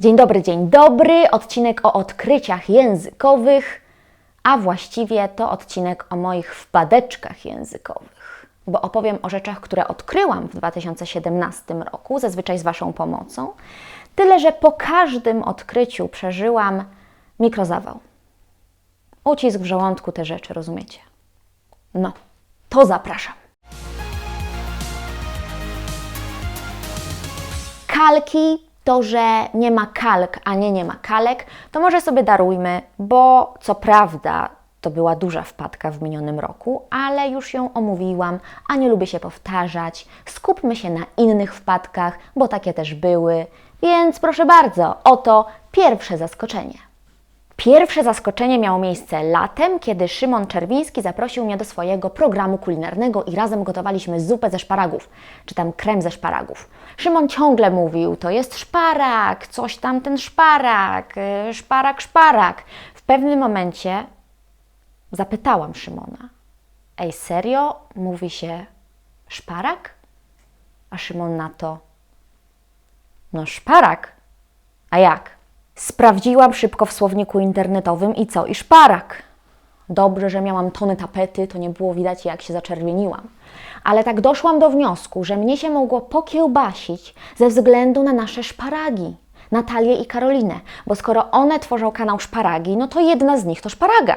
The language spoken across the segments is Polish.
Dzień dobry, dzień dobry. Odcinek o odkryciach językowych, a właściwie to odcinek o moich wpadeczkach językowych, bo opowiem o rzeczach, które odkryłam w 2017 roku, zazwyczaj z Waszą pomocą. Tyle, że po każdym odkryciu przeżyłam mikrozawał. Ucisk w żołądku, te rzeczy, rozumiecie? No, to zapraszam. kalki, to, że nie ma kalk, a nie nie ma kalek, to może sobie darujmy, bo co prawda to była duża wpadka w minionym roku, ale już ją omówiłam, a nie lubię się powtarzać. Skupmy się na innych wpadkach, bo takie też były. Więc proszę bardzo, oto pierwsze zaskoczenie. Pierwsze zaskoczenie miało miejsce latem, kiedy Szymon Czerwiński zaprosił mnie do swojego programu kulinarnego i razem gotowaliśmy zupę ze szparagów, czy tam krem ze szparagów. Szymon ciągle mówił, to jest szparak, coś tam ten szparak, y, szparak, szparak. W pewnym momencie zapytałam Szymona, ej serio, mówi się szparak? A Szymon na to, no szparak, a jak? Sprawdziłam szybko w słowniku internetowym i co? I szparak. Dobrze, że miałam tony tapety, to nie było widać, jak się zaczerwieniłam. Ale tak doszłam do wniosku, że mnie się mogło pokiełbasić ze względu na nasze szparagi. Natalię i Karolinę, bo skoro one tworzą kanał Szparagi, no to jedna z nich to szparaga.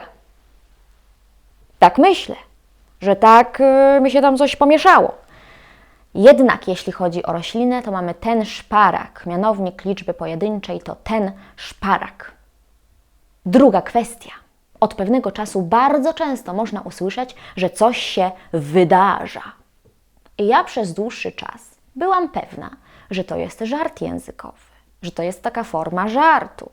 Tak myślę, że tak yy, mi się tam coś pomieszało. Jednak jeśli chodzi o roślinę, to mamy ten szparak. Mianownik liczby pojedynczej to ten szparak. Druga kwestia. Od pewnego czasu bardzo często można usłyszeć, że coś się wydarza. I ja przez dłuższy czas byłam pewna, że to jest żart językowy, że to jest taka forma żartu.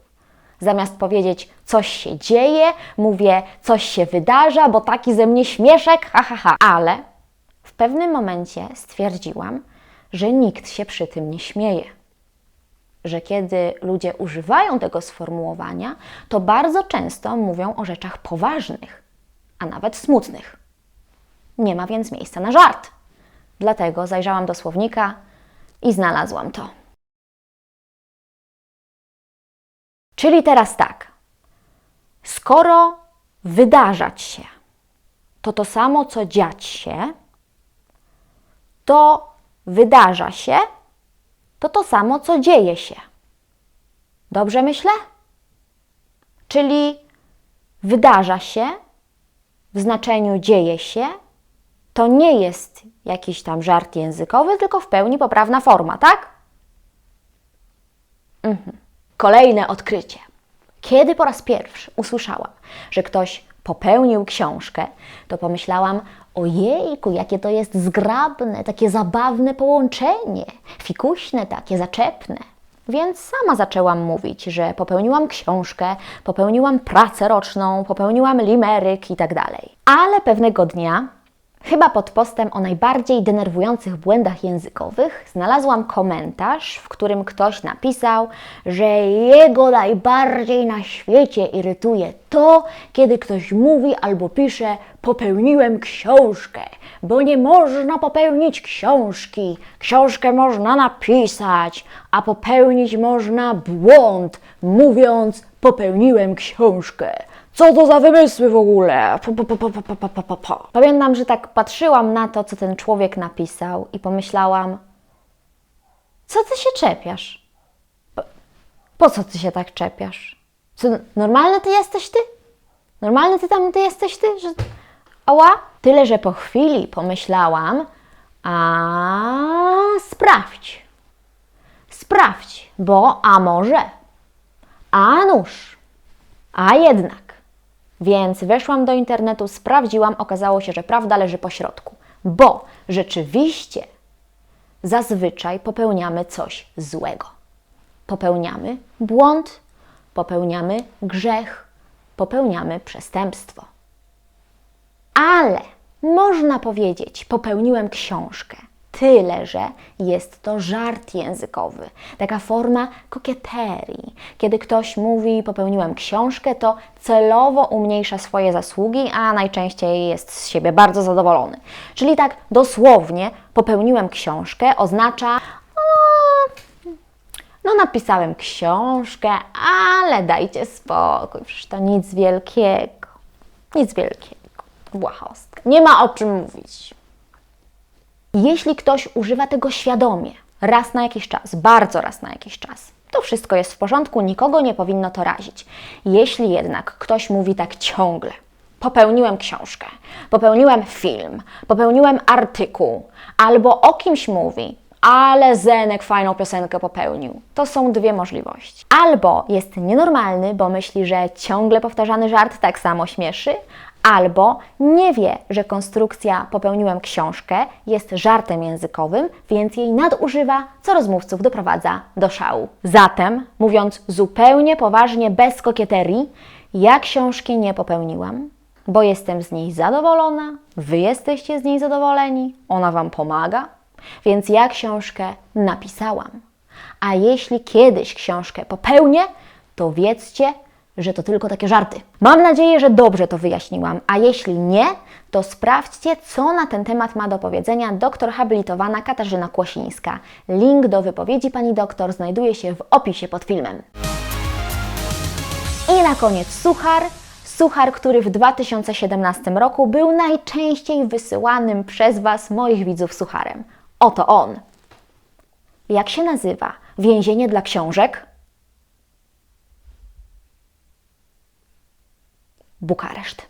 Zamiast powiedzieć coś się dzieje, mówię coś się wydarza, bo taki ze mnie śmieszek, ha ha ha. Ale pewnym momencie stwierdziłam, że nikt się przy tym nie śmieje. Że kiedy ludzie używają tego sformułowania, to bardzo często mówią o rzeczach poważnych, a nawet smutnych. Nie ma więc miejsca na żart. Dlatego zajrzałam do słownika i znalazłam to. Czyli teraz tak. Skoro wydarzać się to to samo, co dziać się, to wydarza się, to to samo, co dzieje się. Dobrze myślę? Czyli wydarza się w znaczeniu dzieje się, to nie jest jakiś tam żart językowy, tylko w pełni poprawna forma, tak? Mhm. Kolejne odkrycie. Kiedy po raz pierwszy usłyszałam, że ktoś popełnił książkę, to pomyślałam, ojejku, jakie to jest zgrabne, takie zabawne połączenie, fikuśne takie, zaczepne. Więc sama zaczęłam mówić, że popełniłam książkę, popełniłam pracę roczną, popełniłam limeryk i tak dalej. Ale pewnego dnia, chyba pod postem o najbardziej denerwujących błędach językowych, znalazłam komentarz, w którym ktoś napisał, że jego najbardziej na świecie irytuje to, kiedy ktoś mówi albo pisze popełniłem książkę, bo nie można popełnić książki. Książkę można napisać, a popełnić można błąd, mówiąc popełniłem książkę. Co to za wymysły w ogóle? Pa, pa, pa, pa, pa, pa, pa. Pamiętam, że tak patrzyłam na to, co ten człowiek napisał i pomyślałam, co ty się czepiasz? Po, po co ty się tak czepiasz? Co, normalny ty jesteś ty? Normalny ty tam ty jesteś ty? Że... Ała? Tyle, że po chwili pomyślałam, a sprawdź. Sprawdź, bo a może. A nóż. A jednak. Więc weszłam do internetu, sprawdziłam, okazało się, że prawda leży po środku, bo rzeczywiście zazwyczaj popełniamy coś złego. Popełniamy błąd, popełniamy grzech, popełniamy przestępstwo. Ale można powiedzieć, popełniłem książkę. Tyle, że jest to żart językowy, taka forma kokieterii. Kiedy ktoś mówi, popełniłem książkę, to celowo umniejsza swoje zasługi, a najczęściej jest z siebie bardzo zadowolony. Czyli tak dosłownie, popełniłem książkę oznacza, No, napisałem książkę, ale dajcie spokój, przecież to nic wielkiego. Nic wielkiego. Błahostka. Nie ma o czym mówić. Jeśli ktoś używa tego świadomie, raz na jakiś czas, bardzo raz na jakiś czas, to wszystko jest w porządku, nikogo nie powinno to razić. Jeśli jednak ktoś mówi tak ciągle, popełniłem książkę, popełniłem film, popełniłem artykuł, albo o kimś mówi, ale Zenek fajną piosenkę popełnił. To są dwie możliwości. Albo jest nienormalny, bo myśli, że ciągle powtarzany żart tak samo śmieszy, albo nie wie, że konstrukcja popełniłem książkę jest żartem językowym, więc jej nadużywa, co rozmówców doprowadza do szału. Zatem, mówiąc zupełnie poważnie, bez kokieterii, ja książki nie popełniłam, bo jestem z niej zadowolona, wy jesteście z niej zadowoleni, ona wam pomaga, więc ja książkę napisałam. A jeśli kiedyś książkę popełnię, to wiedzcie, że to tylko takie żarty. Mam nadzieję, że dobrze to wyjaśniłam, a jeśli nie, to sprawdźcie, co na ten temat ma do powiedzenia doktor habilitowana Katarzyna Kłosińska. Link do wypowiedzi pani doktor znajduje się w opisie pod filmem. I na koniec suchar. Suchar, który w 2017 roku był najczęściej wysyłanym przez Was, moich widzów, sucharem. Oto on. Jak się nazywa? Więzienie dla książek? Bucarești.